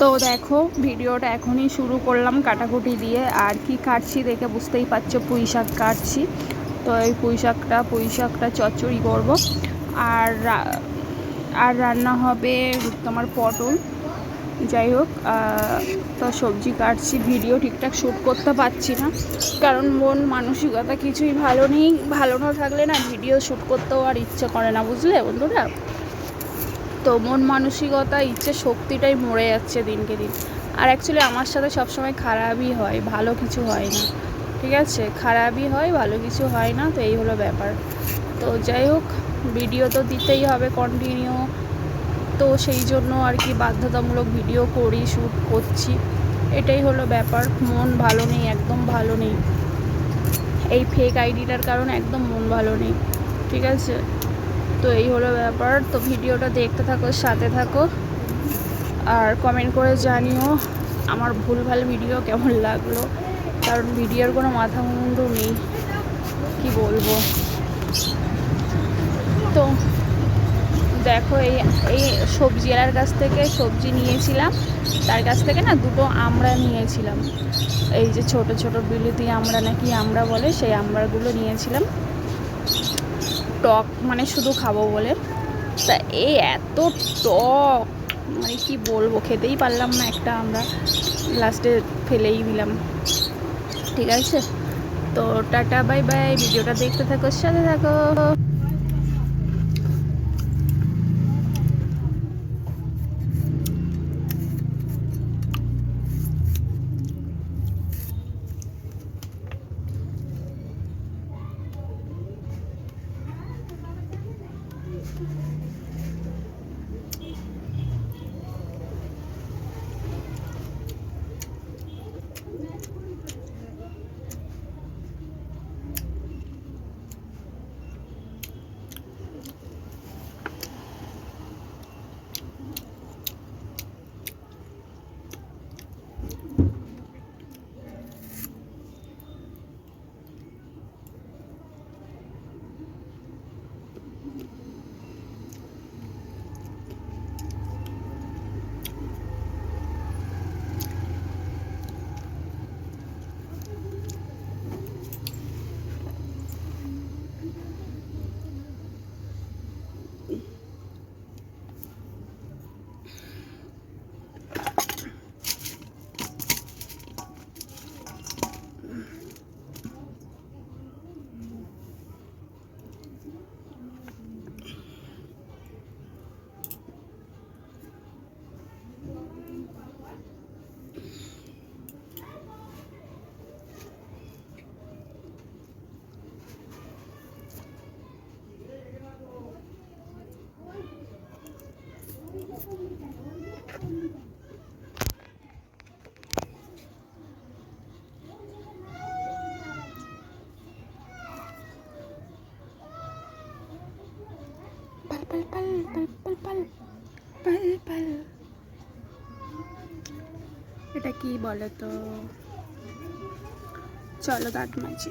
তো দেখো, ভিডিওটা এখনই শুরু করলাম কাটাকুটি দিয়ে। আর কি কাটছি দেখে বুঝতেই পারছ, পুঁই শাক কাটছি। তো এই পুঁই শাকটা পুঁই শাকটা চচ্চড়ি করব। আর আর রান্না হবে তোমার পটল। যাই হোক তো সবজি কাটছি, ভিডিও ঠিকঠাক শ্যুট করতে পারছি না। কারণ মন মানসিকতা কিছুই ভালো নেই। ভালো না থাকলে না ভিডিও শ্যুট করতেও আর ইচ্ছে করে না, বুঝলে বন্ধুরা? তো মন মানসিকতা, ইচ্ছে শক্তিটাই মরে যাচ্ছে দিনকে দিন। আর অ্যাকচুয়ালি আমার সাথে সবসময় খারাপই হয়, ভালো কিছু হয় না। ঠিক আছে? খারাপই হয়, ভালো কিছু হয় না, তো এই হলো ব্যাপার। তো যাই হোক ভিডিও তো দিতেই হবে কন্টিনিউ তো সেই জন্য আর কি বাধ্যতামূলক ভিডিও করি শ্যুট করছি। এটাই হলো ব্যাপার। মন ভালো নেই, একদম ভালো নেই। এই ফেক আইডিটার কারণে একদম মন ভালো নেই। ঠিক আছে? তো এই হলো ব্যাপার। তো ভিডিওটা দেখতে থাকো, সাথে থাকো। আর কমেন্ট করে জানিও আমার ভুলভাল ভিডিও কেমন লাগল। কারণ ভিডিওর কোনো মাথা মুন্ডু নেই। কি বলব? তো দেখো, এই এই সবজিওয়ালার কাছ থেকে সবজি নিয়েছিলাম। তার কাছ থেকে না দুটো আমরা নিয়েছিলাম। এই যে ছোট ছোট বিলিতি আমরা নাকি আমরা বলে সেই আমড়াগুলো নিয়েছিলাম। টক মানে শুধু খাব বলে। তা এই এত টক মানে কি বলব, খেতেই পারলাম না একটা আমরা। লাস্টে ফেলেই দিলাম। ঠিক আছে? তো টাটা বাই বাই ভিডিওটা দেখতে থাকো, সাথে থাকো। পাল পাল পাল। এটা কি বলে তো চলো দাঁত মাঝি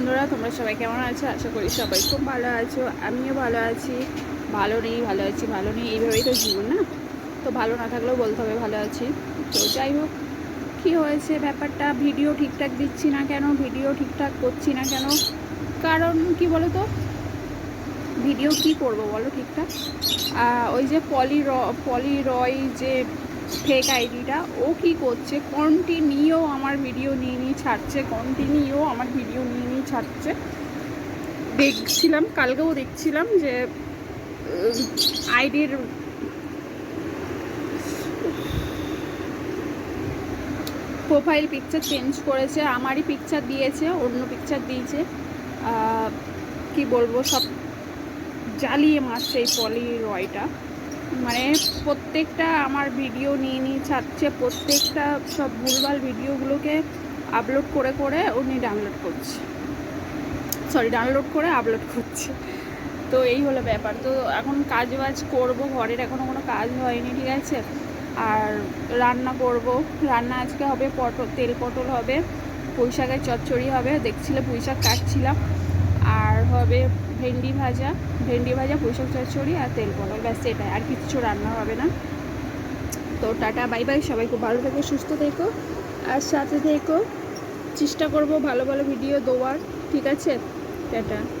বন্ধুরা, তোমরা সবাই কেমন আছো? আশা করি সবাই খুব ভালো আছো। আমিও ভালো আছি। ভালো নেই, ভালো আছি, ভালো নেই, এইভাবেই তো জীবন, না? তো ভালো না থাকলেও বলতে হবে ভালো আছি। তো যাই হোক, কী হয়েছে ব্যাপারটা? ভিডিও ঠিকঠাক দিচ্ছি না কেন? ভিডিও ঠিকঠাক করছি না কেন? কারণ কি বলো তো ভিডিও কি করব বলো ঠিকঠাক? ওই যে পলি র, পলি রয় যে ফেক আইডিটা ও কি করছে? কন্টিনিউ আমার ভিডিও নিয়ে নিয়ে ছাড়ছে। কন্টিনিউ আমার ভিডিও নিয়ে নিয়ে ছাড়ছে। দেখছিলাম, কালকেও দেখছিলাম যে আইডির প্রোফাইল পিকচার চেঞ্জ করেছে, আমারই পিকচার দিয়েছে, অন্য পিকচার দিয়েছে। কি বলব, সব জ্বালিয়ে মারছে এই পলি রয়টা মানে প্রত্যেকটা আমার ভিডিও নিয়ে নিয়ে ছাড়ছে, প্রত্যেকটা সব ভুলভাল ভিডিওগুলোকে আপলোড করে করে উনি ডাউনলোড করছে। সরি ডাউনলোড করে আপলোড করছে। তো এই হলো ব্যাপার। তো এখন কাজ বাজ করব, ঘরের এখনও কোনো কাজ হয়নি, ঠিক আছে? আর রান্না করব। রান্না আজকে হবে পটল, তেল পটল হবে পুঁই শাকের চচ্চড়ি হবে। দেখছিলে পুঁই শাক কাটছিলাম। আর হবে ভেন্ডি ভাজা। ভেন্ডি ভাজা পুষক শাক চচ্চড়ি আর তেল পটল ব্যাস, এটাই। আর কিছু রান্না হবে না। তো টাটা, বাই বাই। সবাই খুব ভালো থেকো, সুস্থ থেকো। আর সাথে থেকো। চেষ্টা করব ভালো ভালো ভিডিও দেওয়ার। ঠিক আছে? টাটা।